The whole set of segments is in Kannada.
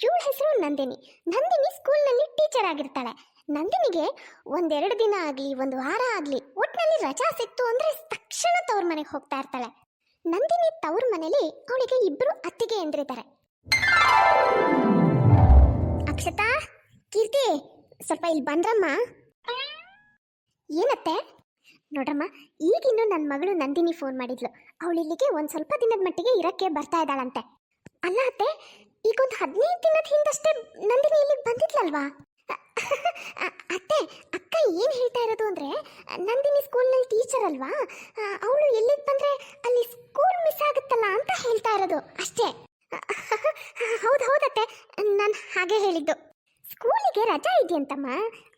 ಇವಳ ಹೆಸರು ನಂದಿನಿ. ನಂದಿನಿ ಸ್ಕೂಲ್ನಲ್ಲಿ ಟೀಚರ್ ಆಗಿರ್ತಾಳೆ. ನಂದಿನಿಗೆ ಒಂದೆರಡು ದಿನ ಆಗಲಿ, ಒಂದು ವಾರ ಆಗಲಿ ಒಟ್ಟಿನಲ್ಲಿ ರಜಾ ಸಿಕ್ತು ಅಂದರೆ ತಕ್ಷಣ ತವ್ರ ಮನೆಗೆ ಹೋಗ್ತಾ ಇರ್ತಾಳೆ. ನಂದಿನಿ ತವ್ರ ಮನೆಯಲ್ಲಿ ಅವಳಿಗೆ ಇಬ್ಬರು ಅತ್ತಿಗೆ ಎಂದಿರ್ತಾರೆ ಅಕ್ಷತಾ, ಕೀರ್ತಿ, ಸ್ವಲ್ಪ ಇಲ್ಲಿ ಬಂದ್ರಮ್ಮ. ಏನತ್ತೆ? ನೋಡ್ರಮ್ಮ, ಈಗಿನ್ನು ನನ್ನ ಮಗಳು ನಂದಿನಿ ಫೋನ್ ಮಾಡಿದ್ಲು. ಅವಳು ಇಲ್ಲಿಗೆ ಒಂದು ಸ್ವಲ್ಪ ದಿನದ ಮಟ್ಟಿಗೆ ಇರಕ್ಕೆ ಬರ್ತಾ ಇದ್ದಾಳಂತೆ. ಅಲ್ಲ ಅತ್ತೆ ಈಗ ಒಂದು ಹದಿನೈದು ದಿನದ ಹಿಂದಷ್ಟೇ ನಂದಿನಿ ಇಲ್ಲಿಗೆ ಬಂದಿದ್ಲಲ್ವಾ? ಅತ್ತೆ, ಅಕ್ಕ ಏನು ಹೇಳ್ತಾ ಇರೋದು ಅಂದರೆ, ನಂದಿನಿ ಸ್ಕೂಲ್ನಲ್ಲಿ ಟೀಚರ್ ಅಲ್ವಾ? ಅವಳು ಎಲ್ಲಿಗೆ ಬಂದರೆ ಅಲ್ಲಿ ಸ್ಕೂಲ್ ಮಿಸ್ ಆಗುತ್ತಲ್ಲ ಅಂತ ಹೇಳ್ತಾ ಇರೋದು, ಅಷ್ಟೇ. ಹೌದು ಹೌದತ್ತೆ ನಾನು ಹಾಗೆ ಹೇಳಿದ್ದು. ಸ್ಕೂಲಿಗೆ ರಜಾ ಇದೆಯಂತಮ್ಮ,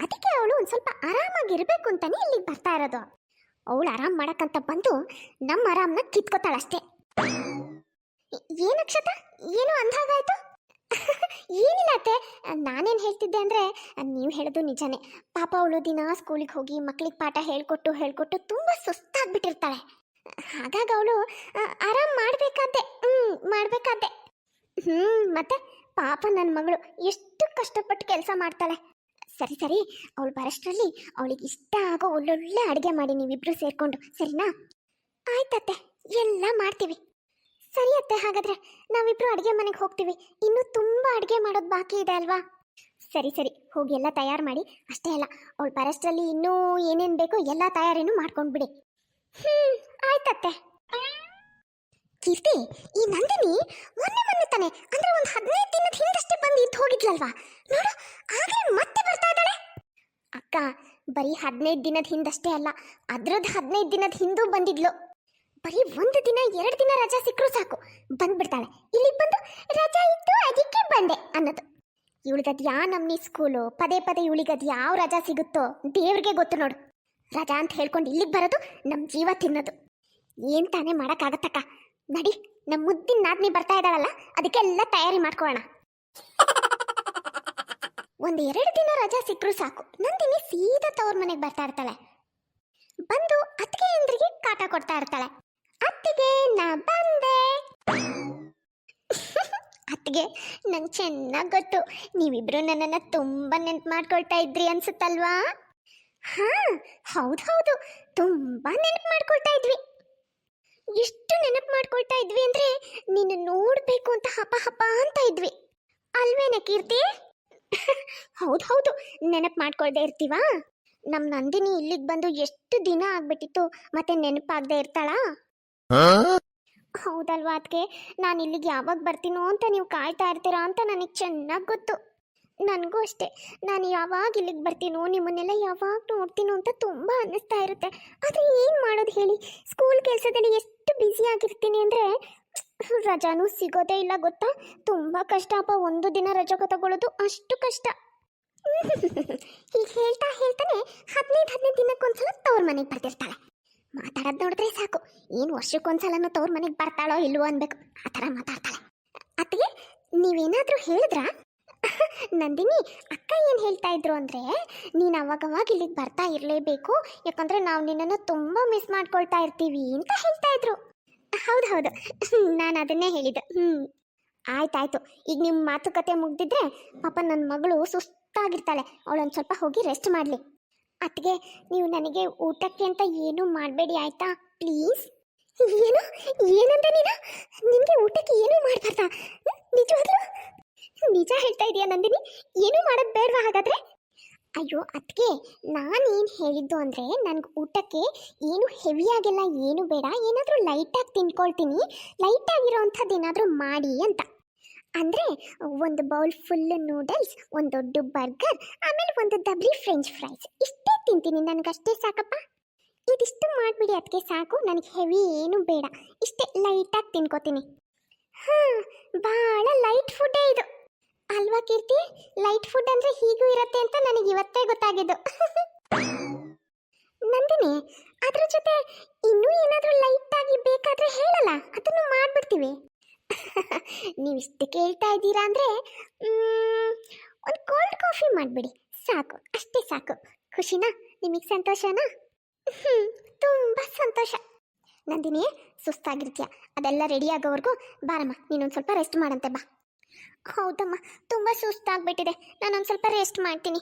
ಅದಕ್ಕೆ ಅವಳು ಒಂದು ಸ್ವಲ್ಪ ಆರಾಮಾಗಿರ್ಬೇಕು ಅಂತಾನೆ ಇಲ್ಲಿಗೆ ಬರ್ತಾ ಇರೋದು. ಅವಳು ಆರಾಮ್ ಮಾಡಕ್ಕಂತ ಬಂದು ನಮ್ಮ ಆರಾಮ್ನ ಕಿತ್ಕೋತಾಳಷ್ಟೇ. ಏನಕ್ಷತ ಏನು ಅಂದಾಗಾಯ್ತು ಏನಿಲ್ಲ ಅತ್ತೆ. ನಾನೇನು ಹೇಳ್ತಿದ್ದೆ ಅಂದರೆ, ನೀವು ಹೇಳೋದು ನಿಜನೇ. ಪಾಪ ಅವಳು ದಿನ ಸ್ಕೂಲಿಗೆ ಹೋಗಿ ಮಕ್ಳಿಗೆ ಪಾಠ ಹೇಳ್ಕೊಟ್ಟು ಹೇಳ್ಕೊಟ್ಟು ತುಂಬ ಸುಸ್ತಾಗ್ಬಿಟ್ಟಿರ್ತಾಳೆ. ಹಾಗಾಗಿ ಅವಳು ಆರಾಮ್ ಮಾಡಬೇಕಾದ್ದೆ ಹ್ಞೂ ಮಾಡಬೇಕಾದ್ದೆ ಹ್ಞೂ ಮತ್ತೆ? ಪಾಪ ನನ್ನ ಮಗಳು ಎಷ್ಟು ಕಷ್ಟಪಟ್ಟು ಕೆಲಸ ಮಾಡ್ತಾಳೆ. ಸರಿ ಸರಿ. ಅವಳು ಬರೋಷ್ಟರಲ್ಲಿ ಅವಳಿಗೆ ಇಷ್ಟ ಆಗೋ ಒಳ್ಳೊಳ್ಳೆ ಅಡುಗೆ ಮಾಡಿ ನೀವಿಬ್ರು ಸೇರ್ಕೊಂಡು, ಸರಿನಾ? ಆಯ್ತತ್ತೆ. ಎಲ್ಲ ಮಾಡ್ತೀವಿ. ಸರಿ ಅತ್ತೆ, ಹಾಗಾದ್ರೆ ನಾವಿಬ್ರು ಅಡುಗೆ ಮನೆಗೆ ಹೋಗ್ತೀವಿ. ಇನ್ನೂ ತುಂಬ ಅಡುಗೆ ಮಾಡೋದು ಬಾಕಿ ಇದೆ ಅಲ್ವಾ? ಸರಿ ಸರಿ, ಹೋಗಿ ಎಲ್ಲ ತಯಾರು ಮಾಡಿ. ಅಷ್ಟೇ ಅಲ್ಲ, ಅವಳು ಬರೋಷ್ಟರಲ್ಲಿ ಇನ್ನೂ ಏನೇನು ಬೇಕೋ ಎಲ್ಲ ತಯಾರಿನೂ ಮಾಡ್ಕೊಂಡ್ಬಿಡಿ ಹ್ಞೂ ಆಯ್ತತ್ತೆ. ಕೀರ್ತಿ, ಈ ನಂದಿನಿ ಮೊನ್ನೆ ಮೊನ್ನೆ ತಾನೆ, ಅಂದ್ರೆ ಒಂದು ಹದಿನೈದು ದಿನದ ಹಿಂದಷ್ಟೇ ಬಂದು ಇದ್ದು ಹೋಗಿದ್ಲಲ್ವಾ? ನೋಡು, ಆಗಲೇ ಮತ್ತೆ ಬರ್ತಾ ಇದ್ದಾಳೆ. ಅಕ್ಕ, ಬರೀ ಹದಿನೈದು ದಿನದ ಹಿಂದಷ್ಟೇ ಅಲ್ಲ ಅದ್ರದ್ದು ಹದಿನೈದು ದಿನದ ಹಿಂದೂ ಬಂದಿದ್ಲು. ಬರೀ ಒಂದು ದಿನ, ಎರಡು ದಿನ ರಜಾ ಸಿಕ್ಕರೂ ಸಾಕು. ಬಂದ್ಬಿಡ್ತಾಳೆ. ಇಲ್ಲಿಗೆ ಬಂದು ರಜಾ ಇತ್ತು, ಅದಕ್ಕೆ ಬಂದೆ ಅನ್ನೋದು. ಇವಳಿಗದು ಯಾ ನಮ್ನಿ ಸ್ಕೂಲು ಪದೇ ಪದೇ ಇವಳಿಗದು ಯಾವ ರಜಾ ಸಿಗುತ್ತೋ ದೇವ್ರಿಗೆ ಗೊತ್ತು ನೋಡು. ರಜಾ ಅಂತ ಹೇಳ್ಕೊಂಡು ಇಲ್ಲಿಗೆ ಬರೋದು ನಮ್ಮ ಜೀವ ತಿನ್ನೋದು. ಏನ್ ತಾನೇ ಮಾಡೋಕ್ಕಾಗತ್ತಕ್ಕ? ನಡಿ ನಮ್ಮ ಮುದ್ದಿನ ನಾದ್ನಿ ಬರ್ತಾ ಇದ್ದಾಳಲ್ಲ, ಅದಕ್ಕೆಲ್ಲ ತಯಾರಿ ಮಾಡ್ಕೊಳ್ಳೋಣ ಒಂದು ಎರಡು ದಿನ ರಜಾ ಸಿಕ್ಕರೂ ಸಾಕು. ನಂದಿನಿ ಸೀದಾ ತವ್ರ ಮನೆಗೆ ಬರ್ತಾ ಇರ್ತಾಳೆ. ಬಂದು ಅತ್ತಿಗೆ ಅಂದ್ರಿಗೆ ಕಾಟ ಕೊಡ್ತಾ ಇರ್ತಾಳೆ. ಅತ್ತಿಗೆ ನಾ ಬಂದೆ. ಅತ್ತಿಗೆ ನಂಗೆ ಚೆನ್ನಾಗಿ ಗೊತ್ತು. ನೀವಿಬ್ರು ನನ್ನನ್ನು ತುಂಬ ನೆನ್ಪು ಮಾಡ್ಕೊಳ್ತಾ ಇದ್ರಿ ಅನ್ಸುತ್ತಲ್ವಾ? ಹಾ, ಹೌದು ಹೌದು. ತುಂಬ ನೆನಪು ಮಾಡ್ಕೊಳ್ತಾ ಇದ್ವಿ. ಎಷ್ಟು ನೆನಪು ಮಾಡ್ಕೊಳ್ತಾ ಇದ್ವಿ ಅಂದ್ರೆ, ನಿನ್ನ ನೋಡಬೇಕು ಅಂತ ಹಪ ಹಪ ಅಂತ ಇದ್ವಿ. ಅಲ್ವೇನ ಕೀರ್ತಿ? ಹೌದು ಹೌದು. ನೆನಪು ಮಾಡ್ಕೊಳ್ದೆ ಇರ್ತೀವಾ? ನಮ್ಮ ನಂದಿನಿ ಇಲ್ಲಿಗೆ ಬಂದು ಎಷ್ಟು ದಿನ ಆಗ್ಬಿಟ್ಟಿತ್ತು, ಮತ್ತೆ ನೆನಪಾಗದೆ ಇರ್ತಾಳಾ? ಹೌದಲ್ವಾ ಅದಕ್ಕೆ ನಾನು ಇಲ್ಲಿಗೆ ಯಾವಾಗ ಬರ್ತೀನೋ ಅಂತ ನೀವು ಕಾಯ್ತಾ ಇರ್ತೀರಾ ಅಂತ ನನಗೆ ಚೆನ್ನಾಗಿ ಗೊತ್ತು. ನನಗೂ ಅಷ್ಟೇ. ನಾನು ಯಾವಾಗ ಇಲ್ಲಿಗೆ ಬರ್ತೀನೋ, ನಿಮ್ಮನ್ನೆಲ್ಲ ಯಾವಾಗ ನೋಡ್ತೀನೋ ಅಂತ ತುಂಬ ಅನ್ನಿಸ್ತಾ ಇರುತ್ತೆ. ಆದರೆ ಏನು ಮಾಡೋದು ಹೇಳಿ? ಸ್ಕೂಲ್ ಕೆಲಸದಲ್ಲಿ ಎಷ್ಟು ಬ್ಯುಸಿ ಆಗಿರ್ತೀನಿ ಅಂದರೆ ರಜಾನೂ ಸಿಗೋದೇ ಇಲ್ಲ ಗೊತ್ತಾ? ತುಂಬ ಕಷ್ಟ ಅಪ್ಪ, ಒಂದು ದಿನ ರಜಾ ತಗೊಳ್ಳೋದು ಅಷ್ಟು ಕಷ್ಟ. ಈಗ ಹೇಳ್ತಾ ಹೇಳ್ತಾನೆ ಹದಿನೈದು ಹದಿನೈದು ದಿನಕ್ಕೊಂದ್ಸಲ ತವ್ರ ಮನೆಗೆ ಬರ್ತಿರ್ತಾಳೆ. ಮಾತಾಡೋದು ನೋಡಿದ್ರೆ ಸಾಕು. ಏನು ವರ್ಷಕ್ಕೊಂದ್ಸಲನೂ ತವ್ರ ಮನೆಗೆ ಬರ್ತಾಳೋ ಇಲ್ವೋ ಅನ್ಬೇಕು. ಆ ಥರ ಮಾತಾಡ್ತಾಳೆ. ಅತ್ತಿಗೆ, ನೀವೇನಾದರೂ ಹೇಳಿದ್ರಾ? ನಂದಿನಿ, ಅಕ್ಕ ಏನು ಹೇಳ್ತಾ ಇದ್ರು ಅಂದರೆ, ನೀನು ಅವಾಗವಾಗ ಇಲ್ಲಿಗೆ ಬರ್ತಾ ಇರಲೇಬೇಕು. ಯಾಕಂದರೆ ನಾವು ನಿನ್ನನ್ನು ತುಂಬ ಮಿಸ್ ಮಾಡ್ಕೊಳ್ತಾ ಇರ್ತೀವಿ ಅಂತ ಹೇಳ್ತಾ ಇದ್ರು. ಹೌದು ಹೌದು. ನಾನು ಅದನ್ನೇ ಹೇಳಿದ್ದು. ಹ್ಞೂ ಆಯ್ತಾಯ್ತು. ಈಗ ನಿಮ್ಮ ಮಾತುಕತೆ ಮುಗ್ದಿದ್ರೆ ಪಾಪ ನನ್ನ ಮಗಳು ಸುಸ್ತಾಗಿರ್ತಾಳೆ. ಅವಳೊಂದು ಸ್ವಲ್ಪ ಹೋಗಿ ರೆಸ್ಟ್ ಮಾಡಲಿ. ಅತ್ತಿಗೆ, ನೀವು ನನಗೆ ಊಟಕ್ಕೆ ಅಂತ ಏನೂ ಮಾಡಬೇಡಿ, ಆಯ್ತಾ? ಪ್ಲೀಸ್? ಏನು? ಏನಂತ ನೀನು? ನಿಮಗೆ ಊಟಕ್ಕೆ ಏನೂ ಮಾಡಬಾರ್ದಾ? ನಿಜವಾಗ್ಲೂ? ನಿಜ ಹೇಳ್ತಾ ಇದೀಯ ನಂದಿನಿ? ಏನೂ ಮಾಡೋದು ಬೇಡವಾ ಹಾಗಾದ್ರೆ? ಅಯ್ಯೋ ಅದಕ್ಕೆ ನಾನೇನು ಹೇಳಿದ್ದು ಅಂದರೆ ನನಗೆ ಊಟಕ್ಕೆ ಏನು ಹೆವಿಯಾಗೆಲ್ಲ ಏನು ಬೇಡ, ಏನಾದರೂ ಲೈಟಾಗಿ ತಿನ್ಕೊಳ್ತೀನಿ, ಲೈಟಾಗಿರೋ ಅಂಥದ್ದು ಏನಾದರೂ ಮಾಡಿ ಅಂತ. ಅಂದರೆ ಒಂದು ಬೌಲ್ ಫುಲ್ ನೂಡಲ್ಸ್, ಒಂದು ದೊಡ್ಡ ಬರ್ಗರ್, ಆಮೇಲೆ ಒಂದು ದಬ್ರಿ ಫ್ರೆಂಚ್ ಫ್ರೈಸ್, ಇಷ್ಟೇ ತಿಂತೀನಿ, ನನಗಷ್ಟೇ ಸಾಕಪ್ಪ. ಇದಿಷ್ಟು ಮಾಡಿಬಿಡಿ ಅದಕ್ಕೆ ಸಾಕು, ನನಗೆ ಹೆವಿ ಏನು ಬೇಡ. ಇಷ್ಟೇ ಲೈಟಾಗಿ ತಿನ್ಕೋತೀನಿ. ಹಾಂ, ಭಾಳ ಲೈಟ್ ಫುಡ್ಡೇ ಇದು. ಅಲ್ವಾ ಕೀರ್ತಿ? ಲೈಟ್ ಫುಡ್ ಅಂದರೆ ಹೀಗೂ ಇರುತ್ತೆ ಅಂತ ನನಗೆ ಇವತ್ತೇ ಗೊತ್ತಾಗಿದ್ದು. ನಂದಿನಿ, ಅದ್ರ ಜೊತೆ ಇನ್ನೂ ಏನಾದರೂ ಲೈಟ್ ಆಗಿ ಬೇಕಾದ್ರೆ ಹೇಳಲ್ಲ, ಅದನ್ನು ಮಾಡಿಬಿಡ್ತೀವಿ. ನೀವು ಇಷ್ಟು ಕೇಳ್ತಾ ಇದ್ದೀರಾ ಅಂದರೆ ಒಂದು ಕೋಲ್ಡ್ ಕಾಫಿ ಮಾಡಿಬಿಡಿ. ಸಾಕು, ಅಷ್ಟೇ ಸಾಕು. ಖುಷಿನಾ? ನಿಮಗೆ ಸಂತೋಷನಾ? ಹ್ಞೂ ತುಂಬ ಸಂತೋಷ. ನಂದಿನಿ, ಸುಸ್ತಾಗಿರ್ತೀಯ? ಅದೆಲ್ಲ ರೆಡಿ ಆಗೋವರೆಗೂ ಬಾರಮ್ಮ, ನೀನೊಂದು ಸ್ವಲ್ಪ ರೆಸ್ಟ್ ಮಾಡಂತೆ ಬಾ. ಹೌದಮ್ಮ, ತುಂಬ ಸುಸ್ತಾಗ್ಬಿಟ್ಟಿದೆ. ನಾನೊಂದು ಸ್ವಲ್ಪ ರೆಸ್ಟ್ ಮಾಡ್ತೀನಿ.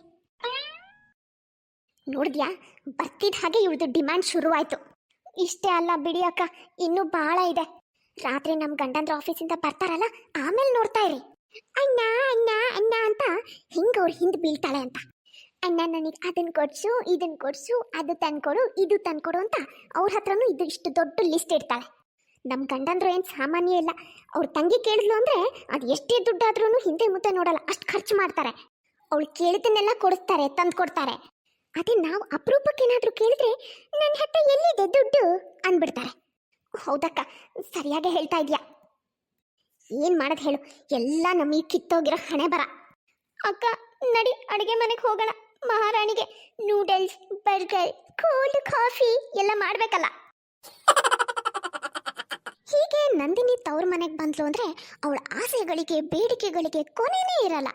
ನೋಡಿದ್ಯಾ? ಬರ್ತಿದ್ದ ಹಾಗೆ ಇವ್ರದ್ದು ಡಿಮ್ಯಾಂಡ್ ಶುರುವಾಯ್ತು. ಇಷ್ಟೇ ಅಲ್ಲ ಬಿಡಿ ಅಕ್ಕ, ಇನ್ನೂ ಭಾಳ ಇದೆ. ರಾತ್ರಿ ನಮ್ಮ ಗಂಡಂದ್ರ ಆಫೀಸಿಂದ ಬರ್ತಾರಲ್ಲ, ಆಮೇಲೆ ನೋಡ್ತಾ ಇರಿ. ಅಣ್ಣ ಅಣ್ಣ ಅಣ್ಣ ಅಂತ ಹಿಂಗೆ ಅವ್ರು ಹಿಂದೆ ಬೀಳ್ತಾಳೆ ಅಂತ. ಅಣ್ಣ ನನಗೆ ಅದನ್ನ ಕೊಡ್ಸು ಇದನ್ನ ಕೊಡ್ಸು, ಅದು ತಂದ್ಕೊಡು, ಇದು ತಂದ್ಕೊಡು ಅಂತ ಅವ್ರ ಹತ್ರನೂ ಇದು ಇಷ್ಟು ದೊಡ್ಡ ಲಿಸ್ಟ್ ಇಡ್ತಾಳೆ. ನಮ್ಮ ಗಂಡಂದ್ರು ಏನು ಸಾಮಾನ್ಯ ಇಲ್ಲ. ಅವ್ರ ತಂಗಿ ಕೇಳಿದ್ಲು ಅಂದರೆ ಅದು ಎಷ್ಟೇ ದುಡ್ಡಾದ್ರೂ ಹಿಂದೆ ಮುಂದೆ ನೋಡಲ್ಲ, ಅಷ್ಟು ಖರ್ಚು ಮಾಡ್ತಾರೆ. ಅವಳು ಕೇಳಿದ್ದನ್ನೆಲ್ಲ ಕೊಡಿಸ್ತಾರೆ, ತಂದು ಕೊಡ್ತಾರೆ. ಅದೇ ನಾವು ಅಪರೂಪಕ್ಕೆ ಏನಾದರೂ ಕೇಳಿದ್ರೆ ನನ್ನ ಹತ್ರ ಎಲ್ಲಿದೆ ದುಡ್ಡು ಅಂದ್ಬಿಡ್ತಾರೆ. ಹೌದಕ್ಕ, ಸರಿಯಾಗಿ ಹೇಳ್ತಾ ಇದೆಯಾ? ಏನು ಮಾಡೋದು ಹೇಳು, ಎಲ್ಲ ನಮಗೆ ಕಿತ್ತೋಗಿರೋ ಹಣೆ ಬರ ಅಕ್ಕ, ನಡಿ ಅಡುಗೆ ಮನೆಗೆ ಹೋಗೋಣ. ಮಹಾರಾಣಿಗೆ ನೂಡಲ್ಸ್, ಬರ್ಗರ್, ಕೋಲ್ಡ್ ಕಾಫಿ ಎಲ್ಲ ಮಾಡಬೇಕಲ್ಲ. ಹೀಗೆ ನಂದಿನಿ ತವ್ರ ಮನೆಗೆ ಬಂದ್ಲು ಅಂದ್ರೆ ಅವಳ ಆಸೆಗಳಿಗೆ, ಬೇಡಿಕೆಗಳಿಗೆ ಕೊನೆನೇ ಇರಲ್ಲ.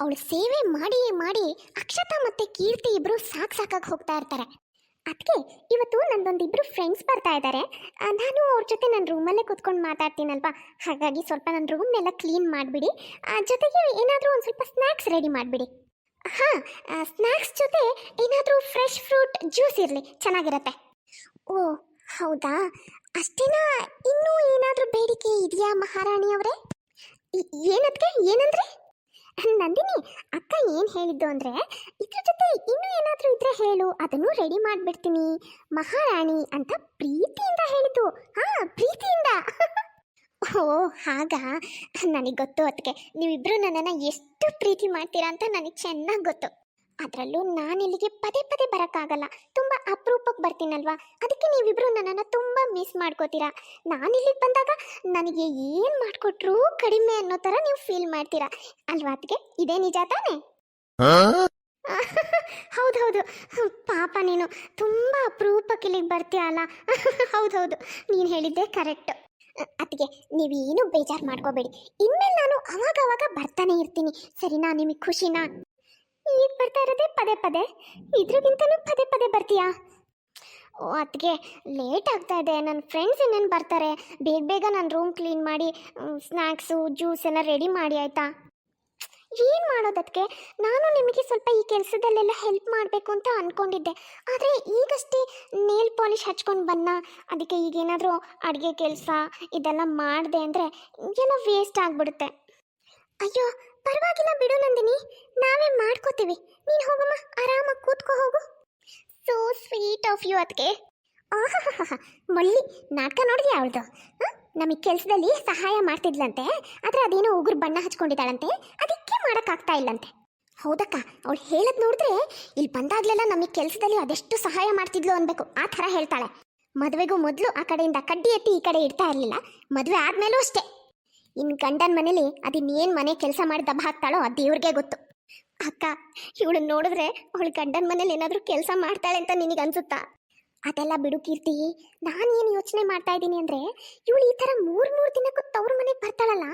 ಅವಳು ಸೇವೆ ಮಾಡಿ ಮಾಡಿ ಅಕ್ಷತಾ ಮತ್ತೆ ಕೀರ್ತಿ ಇಬ್ರು ಸಾಕ್ ಸಾಕಾಗಿ ಹೋಗ್ತಾ ಇರ್ತಾರೆ. ಅದಕ್ಕೆ ಇವತ್ತು ನಂದೊಂದಿಬ್ರು ಫ್ರೆಂಡ್ಸ್ ಬರ್ತಾ ಇದ್ದಾರೆ ನಾನು ಅವ್ರ ಜೊತೆ ನನ್ನ ರೂಮಲ್ಲೇ ಕೂತ್ಕೊಂಡು ಮಾತಾಡ್ತೀನಲ್ವಾ? ಹಾಗಾಗಿ ಸ್ವಲ್ಪ ನನ್ನ ರೂಮ್ನೆಲ್ಲ ಕ್ಲೀನ್ ಮಾಡಿಬಿಡಿ. ಜೊತೆಗೆ ಏನಾದರೂ ಒಂದು ಸ್ವಲ್ಪ ಸ್ನ್ಯಾಕ್ಸ್ ರೆಡಿ ಮಾಡಿಬಿಡಿ. ಹಾಂ ಸ್ನ್ಯಾಕ್ಸ್ ಜೊತೆ ಏನಾದರೂ ಫ್ರೆಶ್ ಫ್ರೂಟ್ ಜ್ಯೂಸ್ ಇರಲಿ, ಚೆನ್ನಾಗಿರತ್ತೆ. ಓ, ಹೌದಾ? ಅಷ್ಟೇನಾ? ಇನ್ನೂ ಏನಾದರೂ ಬೇಡಿಕೆ ಇದೆಯಾ ಮಹಾರಾಣಿ ಅವರೇ? ಏನದಕ್ಕೆ ಏನಂದ್ರೆ? ನಂದಿನಿ, ಅಕ್ಕ ಏನು ಹೇಳಿದ್ದು ಅಂದರೆ, ಇದ್ರ ಜೊತೆ ಇನ್ನೂ ಏನಾದರೂ ಇದ್ರೆ ಹೇಳು, ಅದನ್ನು ರೆಡಿ ಮಾಡಿಬಿಡ್ತೀನಿ, ಮಹಾರಾಣಿ ಅಂತ ಪ್ರೀತಿಯಿಂದ ಹೇಳಿದ್ದು. ಹಾಂ, ಪ್ರೀತಿಯಿಂದ. ಓ ಹಾಗಾ? ನನಗೆ ಗೊತ್ತು ಅದಕ್ಕೆ ನೀವಿಬ್ಬರು ನನ್ನನ್ನು ಎಷ್ಟು ಪ್ರೀತಿ ಮಾಡ್ತೀರಾ ಅಂತ ನನಗೆ ಚೆನ್ನಾಗಿ ಗೊತ್ತು. ಅದರಲ್ಲೂ ನಾನು ಇಲ್ಲಿಗೆ ಪದೇ ಪದೇ ಬರೋಕ್ಕಾಗಲ್ಲ. ತುಂಬ ಅಪರೂಪಕ್ಕೆ ಬರ್ತೀನಲ್ವಾ? ಅದಕ್ಕೆ ನೀವಿಬ್ಬರು ನನ್ನನ್ನು ತುಂಬ ಮಿಸ್ ಮಾಡ್ಕೋತೀರಾ? ನಾನು ಇಲ್ಲಿಗೆ ಬಂದಾಗ ನನಗೆ ಏನು ಮಾಡಿಕೊಟ್ರೂ ಕಡಿಮೆ ಅನ್ನೋ ಥರ ನೀವು ಫೀಲ್ ಮಾಡ್ತೀರಾ. ಅಲ್ವಾ ಅದಕ್ಕೆ ಇದೇ ನಿಜ ತಾನೇ? ಹೌದೌದು ಪಾಪ ನೀನು. ತುಂಬ ಅಪರೂಪಕ್ಕೆ ಇಲ್ಲಿಗೆ ಬರ್ತೀಯ ಅಲ್ಲ ಹೌದೌದು ನೀನು ಹೇಳಿದ್ದೆ ಕರೆಕ್ಟ್ ಅದಕ್ಕೆ ನೀವೇನು ಬೇಜಾರು ಮಾಡ್ಕೋಬೇಡಿ. ಇನ್ಮೇಲೆ ನಾನು ಅವಾಗ ಅವಾಗ ಬರ್ತಾನೆ ಇರ್ತೀನಿ. ಸರಿನಾ, ನಿಮಗೆ ಖುಷಿನಾ? ಈಗ ಬರ್ತಾ ಇರೋದೇ ಪದೇ ಪದೇ. ಇದ್ರಿಗಿಂತನೂ ಪದೇ ಪದೇ ಬರ್ತೀಯಾ? ಓ ಅದಕ್ಕೆ ಲೇಟ್ ಆಗ್ತಾ ಇದೆ. ನನ್ನ ಫ್ರೆಂಡ್ಸ್ ಇನ್ನೇನು ಬರ್ತಾರೆ? ಬೇಗ ಬೇಗ ನಾನು ರೂಮ್ ಕ್ಲೀನ್ ಮಾಡಿ ಸ್ನ್ಯಾಕ್ಸು ಜ್ಯೂಸ್ ಎಲ್ಲ ರೆಡಿ ಮಾಡಿ, ಆಯಿತಾ? ಏನು ಮಾಡೋದಕ್ಕೆ ನಾನು ನಿಮಗೆ ಸ್ವಲ್ಪ ಈ ಕೆಲಸದಲ್ಲೆಲ್ಲ ಹೆಲ್ಪ್ ಮಾಡಬೇಕು ಅಂತ ಅಂದ್ಕೊಂಡಿದ್ದೆ ಆದರೆ ಈಗಷ್ಟೇ ನೇಲ್ ಪಾಲಿಶ್ ಹಚ್ಕೊಂಡು ಬನ್ನ ಅದಕ್ಕೆ ಈಗೇನಾದರೂ ಅಡುಗೆ ಕೆಲಸ ಇದೆಲ್ಲ ಮಾಡಿದೆ ಅಂದರೆ ಎಲ್ಲ ವೇಸ್ಟ್ ಆಗಿಬಿಡುತ್ತೆ. ಅಯ್ಯೋ, ಪರವಾಗಿಲ್ಲ ಬಿಡು ನಂದಿನಿ. ನಾವೇ ಮಾಡ್ಕೋತೀವಿ. ನೀನು ಹೋಗಮ್ಮ, ಆರಾಮಾಗಿ ಕೂತ್ಕೋ ಹೋಗು. ಸೋ ಸ್ವೀಟ್ ಆಫ್ ಯು ಅದಕ್ಕೆ ಮಲ್ಲಿ, ನಾಟಕ ನೋಡಿದ್ಯಾ ಅವಳ್ದು? ನಮಗೆ ಕೆಲಸದಲ್ಲಿ ಸಹಾಯ ಮಾಡ್ತಿದ್ಲಂತೆ, ಆದರೆ ಅದೇನೋ ಉಗುರು ಬಣ್ಣ ಹಚ್ಕೊಂಡಿದ್ದಾಳಂತೆ, ಅದಕ್ಕೆ ಮಾಡೋಕ್ಕಾಗ್ತಾ ಇಲ್ಲಂತೆ. ಹೌದಕ್ಕ, ಅವಳು ಹೇಳದ್ ನೋಡಿದ್ರೆ ಇಲ್ಲಿ ಬಂದಾಗ್ಲೆಲ್ಲ ನಮಗೆ ಕೆಲಸದಲ್ಲಿ ಅದೆಷ್ಟು ಸಹಾಯ ಮಾಡ್ತಿದ್ಲು ಅನ್ಬೇಕು, ಆ ಥರ ಹೇಳ್ತಾಳೆ. ಮದುವೆಗೂ ಮೊದಲು ಆ ಕಡೆಯಿಂದ ಕಡ್ಡಿ ಎತ್ತಿ ಈ ಕಡೆ ಇಡ್ತಾ ಇರಲಿಲ್ಲ, ಮದುವೆ ಆದಮೇಲೂ ಅಷ್ಟೇ. ಇನ್ನು ಗಂಡನ ಮನೇಲಿ ಅದಿನ್ನೇನು ಮನೆ ಕೆಲಸ ಮಾಡಿ ದಬ್ಬ ಹಾಕ್ತಾಳೋ ಅದು ದೇವ್ರಿಗೆ ಗೊತ್ತು. ಅಕ್ಕ ಇವಳು ನೋಡಿದ್ರೆ ಅವಳು ಗಂಡನ ಮನೇಲಿ ಏನಾದರೂ ಕೆಲಸ ಮಾಡ್ತಾಳೆ ಅಂತ ನಿನಗೆ ಅನ್ಸುತ್ತಾ? ಅದೆಲ್ಲ ಬಿಡು ಕೀರ್ತಿ. ಏನು ಯೋಚನೆ ಮಾಡ್ತಾ ಇದ್ದೀನಿ ಅಂದರೆ, ಇವಳು ಈ ಥರ ಮೂರು ಮೂರು ದಿನಕ್ಕೂ ತವ್ರ ಮನೆಗೆ ಬರ್ತಾಳಲ್ಲ,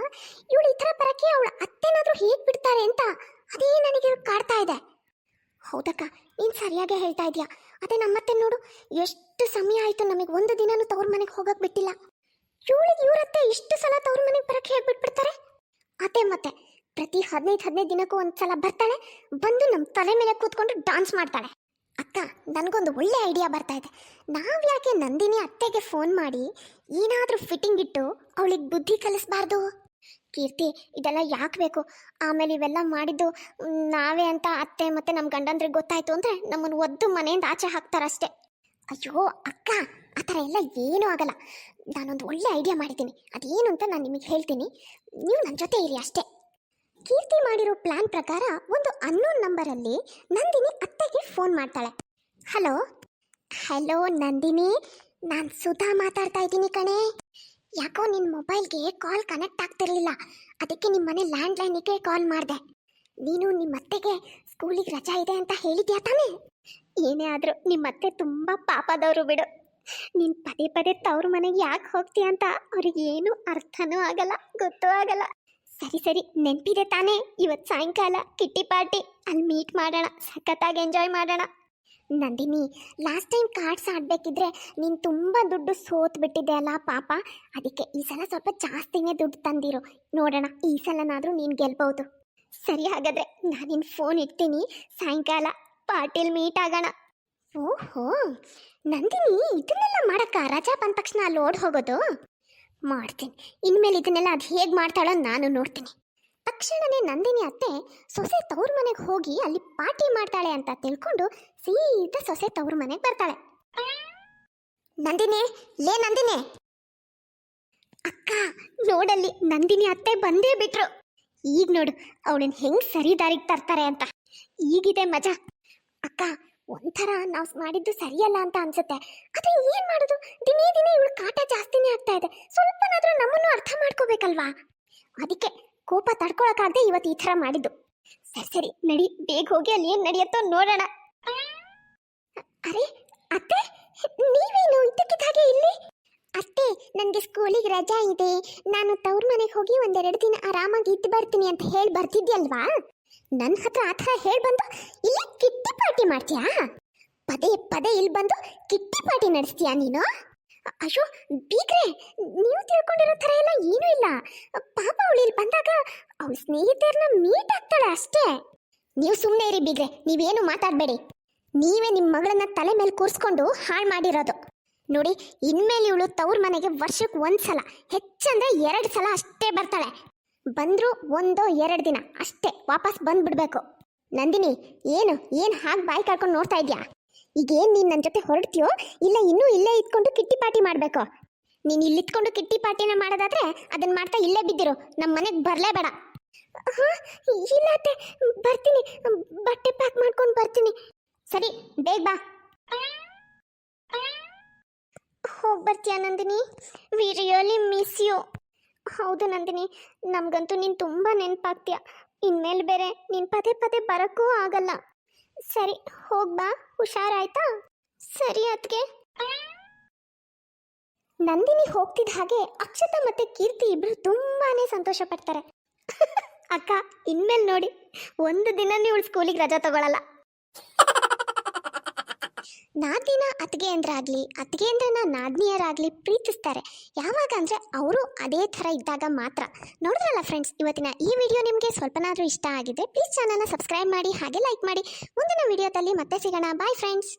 ಇವಳು ಈ ಥರ ಬರೋಕ್ಕೆ ಅವಳು ಅತ್ತೆನಾದರೂ ಹೇಗೆ ಬಿಡ್ತಾರೆ ಅಂತ ಅದೇ ನನಗೆ ಕಾಡ್ತಾ ಇದೆ. ಹೌದಕ್ಕ, ನೀನು ಸರಿಯಾಗೇ ಹೇಳ್ತಾ ಇದೀಯಾ? ಅದೇ ನಮ್ಮತ್ತೆ ನೋಡು, ಎಷ್ಟು ಸಮಯ ಆಯಿತು ನಮಗೆ ಒಂದು ದಿನನೂ ತವ್ರ ಮನೆಗೆ ಹೋಗಕ್ಕೆ ಬಿಟ್ಟಿಲ್ಲ. ಇವಳಿಗೆ ಇವರತ್ತೆ ಇಷ್ಟು ಸಲ ತವ್ರ ಮನೆಗೆ ಬರೋಕ್ಕೆ ಹೇಗೆ ಬಿಟ್ಬಿಡ್ತಾರೆ? ಅದೇ ಮತ್ತೆ, ಪ್ರತಿ ಹದಿನೈದು ಹದಿನೈದು ದಿನಕ್ಕೂ ಒಂದು ಸಲ ಬರ್ತಾಳೆ, ಬಂದು ನಮ್ಮ ತಲೆ ಮೇಲೆ ಕೂತ್ಕೊಂಡು ಡಾನ್ಸ್ ಮಾಡ್ತಾಳೆ. ಅಕ್ಕ, ನನಗೊಂದು ಒಳ್ಳೆ ಐಡಿಯಾ ಬರ್ತಾ ಇದೆ. ನಾವು ಯಾಕೆ ನಂದಿನಿ ಅತ್ತೆಗೆ ಫೋನ್ ಮಾಡಿ ಏನಾದರೂ ಫಿಟ್ಟಿಂಗ್ ಇಟ್ಟು ಅವಳಿಗೆ ಬುದ್ಧಿ ಕಲಿಸ್ಬಾರ್ದು? ಕೀರ್ತಿ, ಇದೆಲ್ಲ ಯಾಕೆ ಬೇಕು? ಆಮೇಲೆ ಇವೆಲ್ಲ ಮಾಡಿದ್ದು ನಾವೇ ಅಂತ ಅತ್ತೆ ಮತ್ತೆ ನಮ್ಮ ಗಂಡಂದ್ರಿಗೆ ಗೊತ್ತಾಯ್ತು ಅಂದರೆ ನಮ್ಮನ್ನು ಒದ್ದು ಮನೆಯಿಂದ ಆಚೆ ಹಾಕ್ತಾರಷ್ಟೇ. ಅಯ್ಯೋ, ಅಕ್ಕ, ಆ ಥರ ಎಲ್ಲ ಏನೂ ಆಗಲ್ಲ. ನಾನೊಂದು ಒಳ್ಳೆ ಐಡಿಯಾ ಮಾಡಿದ್ದೀನಿ. ಅದೇನು ಅಂತ ನಾನು ನಿಮಗೆ ಹೇಳ್ತೀನಿ. ನೀವು ನನ್ನ ಜೊತೆ ಇರಿ ಅಷ್ಟೇ. ಕೀರ್ತಿ ಮಾಡಿರೋ ಪ್ಲಾನ್ ಪ್ರಕಾರ ಒಂದು ಅನ್ನೋನ್ ನಂಬರಲ್ಲಿ ನಂದಿನಿ ಅತ್ತೆಗೆ ಫೋನ್ ಮಾಡ್ತಾಳೆ. Hello hello Nandini. ನಾನು ಸುಧಾ ಮಾತಾಡ್ತಾ ಇದ್ದೀನಿ ಕಣೆ. ಯಾಕೋ ನಿನ್ನ ಮೊಬೈಲ್ಗೆ ಕಾಲ್ ಕನೆಕ್ಟ್ ಆಗ್ತಿರ್ಲಿಲ್ಲ. ಅದಕ್ಕೆ ನಿಮ್ಮ ಮನೆ ಲ್ಯಾಂಡ್ಲೈನಿಗೆ ಕಾಲ್ ಮಾಡಿದೆ. ನೀನು ನಿಮ್ಮ ಅತ್ತೆಗೆ ಸ್ಕೂಲಿಗೆ ರಜಾ ಇದೆ ಅಂತ ಹೇಳಿದ್ಯಾ ತಾನೇ? ಏನೇ ಆದರೂ ನಿಮ್ಮ ಅತ್ತೆ ತುಂಬ ಪಾಪದವರು ಬಿಡು. ನೀನು ಪದೇ ಪದೇ ತವ್ರ ಮನೆಗೆ ಯಾಕೆ ಹೋಗ್ತೀಯ ಅಂತ ಅವ್ರಿಗೆ ಏನು ಅರ್ಥನೂ ಆಗಲ್ಲ, ಗೊತ್ತೂ ಆಗಲ್ಲ. ಸರಿ ಸರಿ, ನೆನಪಿದೆ ತಾನೇ. ಇವತ್ತು ಸಾಯಂಕಾಲ ಕಿಟ್ಟಿ ಪಾರ್ಟಿ. ಅಲ್ಲಿ ಮೀಟ್ ಮಾಡೋಣ, ಸಖತ್ತಾಗಿ ಎಂಜಾಯ್ ಮಾಡೋಣ. ನಂದಿನಿ ಲಾಸ್ಟ್ ಟೈಮ್ ಕಾರ್ಡ್ಸ್ ಆಡಬೇಕಿದ್ರೆ ನೀನು ತುಂಬ ದುಡ್ಡು ಸೋತ್ ಬಿಟ್ಟಿದ್ದೆ ಅಲ್ಲ ಪಾಪ. ಅದಕ್ಕೆ ಈ ಸಲ ಸ್ವಲ್ಪ ಜಾಸ್ತಿನೇ ದುಡ್ಡು ತಂದಿರು. ನೋಡೋಣ, ಈ ಸಲನಾದರೂ ನೀನು ಗೆಲ್ಬಹುದು. ಸರಿ ಹಾಗಾದರೆ ನಾನು ನಿನ್ನ ಫೋನ್ ಇಡ್ತೀನಿ. ಸಾಯಂಕಾಲ ಪಾರ್ಟಿಲಿ ಮೀಟ್ ಆಗೋಣ. ಓಹೋ, ನಂದಿನಿ, ಇದನ್ನೆಲ್ಲ ಮಾಡಕ್ಕ ರಜಾ ಬಂದ ತಕ್ಷಣ ಅಲ್ಲಿ ಓಡ್ ಹೋಗೋದು? ಮಾಡ್ತೀನಿ. ಇನ್ಮೇಲೆ ಇದನ್ನೆಲ್ಲ ಅದು ಹೇಗೆ ಮಾಡ್ತಾಳೋ ನಾನು ನೋಡ್ತೀನಿ. ತಕ್ಷಣನೇ ನಂದಿನಿ ಅತ್ತೆ ಸೊಸೆ ತವ್ರ ಮನೆಗೆ ಹೋಗಿ ಅಲ್ಲಿ ಪಾರ್ಟಿ ಮಾಡ್ತಾಳೆ ಅಂತ ತಿಳ್ಕೊಂಡು ಸೀದಾ ಸೊಸೆ ತವ್ರ ಮನೆಗೆ ಬರ್ತಾಳೆ. ನಂದಿನಿ, ಲೇ ನಂದಿನಿ. ಅಕ್ಕ, ನೋಡಲ್ಲಿ ನಂದಿನಿ ಅತ್ತೆ ಬಂದೇ ಬಿಟ್ರು. ಈಗ ನೋಡು ಅವಳನ್ನ ಹೆಂಗ್ ಸರಿ ದಾರಿಗೆ ತರ್ತಾರೆ ಅಂತ. ಈಗಿದೆ ಮಜಾ. ಅಕ್ಕ, ಒಂಥರ ನಾವು ಮಾಡಿದ್ದು ಸರಿಯಲ್ಲ ಅಂತ ಅನ್ಸುತ್ತೆ. ಅದೇ ಏನ್ ಮಾಡೋದು? ದಿನೇ ದಿನೇ ಇವಳು ಕಾಟ ಜಾಸ್ತಿನೇ ಆಗ್ತಾ ಇದೆ. ನಮ್ಮನ್ನು ಅರ್ಥ ಮಾಡ್ಕೋಬೇಕಲ್ವಾ ಅದಕ್ಕೆ ಕೋಪ ತಡ್ಕೊಳಕಾಗದೆ ಇವತ್ತು ಈ ಥರ ಮಾಡಿದ್ದು. ಸರಿ ಸರಿ, ನಡಿ, ಬೇಗ ಹೋಗಿ ಅಲ್ಲಿ ಏನು ನಡೆಯುತ್ತೋ ನೋಡೋಣ. ಅರೆ, ಅತ್ತೆ, ನೀವೇನು ಇದ್ದಕ್ಕಿದ್ದ ಹಾಗೆ ಇಲ್ಲಿ? ಅತ್ತೆ, ನನಗೆ ಸ್ಕೂಲಿಗೆ ರಜಾ ಇದೆ. ನಾನು ತವ್ರ ಮನೆಗೆ ಹೋಗಿ ಒಂದೆರಡು ದಿನ ಆರಾಮಾಗಿ ಇದ್ದು ಬರ್ತೀನಿ ಅಂತ ಹೇಳಿ ಬರ್ತಿದ್ಯಲ್ವಾ? ನನ್ನ ಹತ್ರ ಆ ಥರ ಹೇಳಿ ಬಂದು ಇಲ್ಲಿ ಕಿಟ್ಟಿ ಪಾರ್ಟಿ ಮಾಡ್ತೀಯಾ? ಪದೇ ಪದೇ ಇಲ್ಲಿ ಬಂದು ಕಿಟ್ಟಿ ಪಾರ್ಟಿ ನಡೆಸ್ತೀಯಾ ನೀನು? ಅಯ್ಯೋ ಬೀಗ್ರೆ, ನೀವು ತಿಳ್ಕೊಂಡಿರೋ ಥರ ಎಲ್ಲ ಏನೂ ಇಲ್ಲ. ಪಾಪ ಅವಳು ಬಂದಾಗ ಅವಳ ಸ್ನೇಹಿತರನ್ನ ಮೀಟ್ ಆಗ್ತಾಳೆ ಅಷ್ಟೇ. ನೀವು ಸುಮ್ಮನೆ ಇರಿ ಬೀಗ್ರೆ, ನೀವೇನು ಮಾತಾಡಬೇಡಿ. ನೀವೇ ನಿಮ್ಮ ಮಗಳನ್ನ ತಲೆ ಮೇಲೆ ಕೂರಿಸ್ಕೊಂಡು ಹಾಳು ಮಾಡಿರೋದು. ನೋಡಿ, ಇನ್ಮೇಲೆ ಇವಳು ತವ್ರ ಮನೆಗೆ ವರ್ಷಕ್ಕೆ ಒಂದ್ಸಲ, ಹೆಚ್ಚಂದ್ರೆ ಎರಡು ಸಲ ಅಷ್ಟೇ ಬರ್ತಾಳೆ. ಬಂದ್ರು ಒಂದೋ ಎರಡು ದಿನ ಅಷ್ಟೇ ವಾಪಸ್ ಬಂದ್ಬಿಡ್ಬೇಕು. ನಂದಿನಿ, ಏನು ಏನು ಹಾಗೆ ಬಾಯಿ ಕಳ್ಕೊಂಡು ನೋಡ್ತಾ ಇದ್ಯಾ? ಈಗೇನು ನೀನು ನನ್ನ ಜೊತೆ ಹೊರಡ್ತೀಯೋ? ಇಲ್ಲ, ಇನ್ನೂ ಇಲ್ಲೇ ಇದ್ಕೊಂಡು ಕಿಟ್ಟಿ ಪಾರ್ಟಿ ಮಾಡಬೇಕು? ನೀನು ಇಲ್ಲಿ ಇದ್ಕೊಂಡು ಕಿಟ್ಟಿ ಪಾರ್ಟಿನ ಮಾಡೋದಾದ್ರೆ ಅದನ್ನ ಮಾಡ್ತಾ ಇಲ್ಲೇ ಬಿದ್ದಿರು. ನಮ್ಮ ಮನೆಗೆ ಬರಲೇಬೇಡ ಹಾಂ, ಇಲ್ಲ ಅತ್ತೆ. ಬರ್ತೀನಿ. ಬಟ್ಟೆ ಪ್ಯಾಕ್ ಮಾಡ್ಕೊಂಡು ಬರ್ತೀನಿ. ಸರಿ, ಬೇಗ ಬಾ. ಹೋಗಿ ಬರ್ತೀಯ Nandini? We really miss you ಹೌದು ನಂದಿನಿ. ನಮಗಂತೂ ನೀನು ತುಂಬ ನೆನಪಾಗ್ತೀಯ. ಇನ್ಮೇಲೆ ಬೇರೆ ನೀನು ಪದೇ ಪದೇ ಬರೋಕ್ಕೂ ಆಗಲ್ಲ. ಸರಿ ಹೋಗ್ಬಾ ಹುಷಾರಾಯ್ತಾ? ಸರಿ ಅದಕ್ಕೆ ನಂದಿನಿ ಹೋಗ್ತಿದ್ದ ಹಾಗೆ ಅಕ್ಷತಾ ಮತ್ತೆ ಕೀರ್ತಿ ಇಬ್ರು ತುಂಬಾನೇ ಸಂತೋಷ ಪಡ್ತಾರೆ. ಅಕ್ಕ, ಇನ್ಮೇಲೆ ನೋಡಿ. ಒಂದು ದಿನ ನೀವು ಸ್ಕೂಲಿಗೆ ರಜಾ ತಗೊಳಲ್ಲ. ನಾದಿನ ಅತ್ತಿಗೆ ಅಂದ್ರಾಗ್ಲಿ ನಾದಿನಿಯರಾಗಲಿ ಅಂದ್ರನ್ನ ನಾದ್ನಿಯರಾಗ್ಲಿ ಪ್ರೀತಿಸ್ತಾರೆ. ಯಾವಾಗ ಅಂದರೆ ಅವರು ಅದೇ ಥರ ಇದ್ದಾಗ ಮಾತ್ರ. ನೋಡಿದ್ರಲ್ಲ ಫ್ರೆಂಡ್ಸ್ ಇವತ್ತಿನ ಈ ವಿಡಿಯೋ ನಿಮಗೆ ಸ್ವಲ್ಪನಾದರೂ ಇಷ್ಟ ಆಗಿದೆ ಪ್ಲೀಸ್ ಚಾನಲ್ನ ಸಬ್ಸ್ಕ್ರೈಬ್ ಮಾಡಿ, ಹಾಗೆ ಲೈಕ್ ಮಾಡಿ. ಮುಂದಿನ ವಿಡಿಯೋದಲ್ಲಿ ಮತ್ತೆ ಸಿಗೋಣ. Bye friends